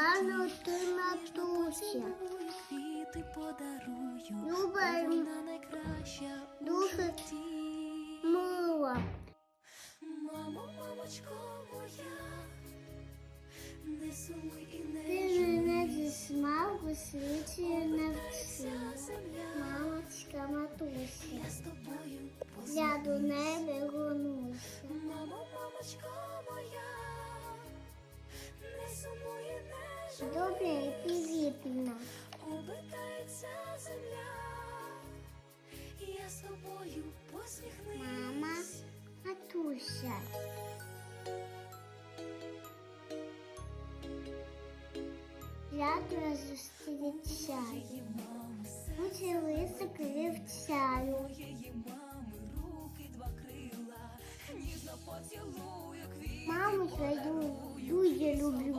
гарно ти матуся. Квіти подарую, Люба вона найкраща у дуже мила. Мамо, мамочко моя, не сумуй і не Ти мене світі навчила. Вся земля, Мамочка, матуся. я з тобою Я до неба гонуся. Мамо, мамочко Добре і привітна. Обертається земля, я з тобою посміхнусь. Мама, матуся. Я тебе зустрічаю. Моєї мами серце, Очі лисик вивчаю. моєї мами руки два крила, ніжно поцілую квіти Маму свою дуже люблю.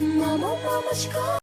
Мамо, мамочко.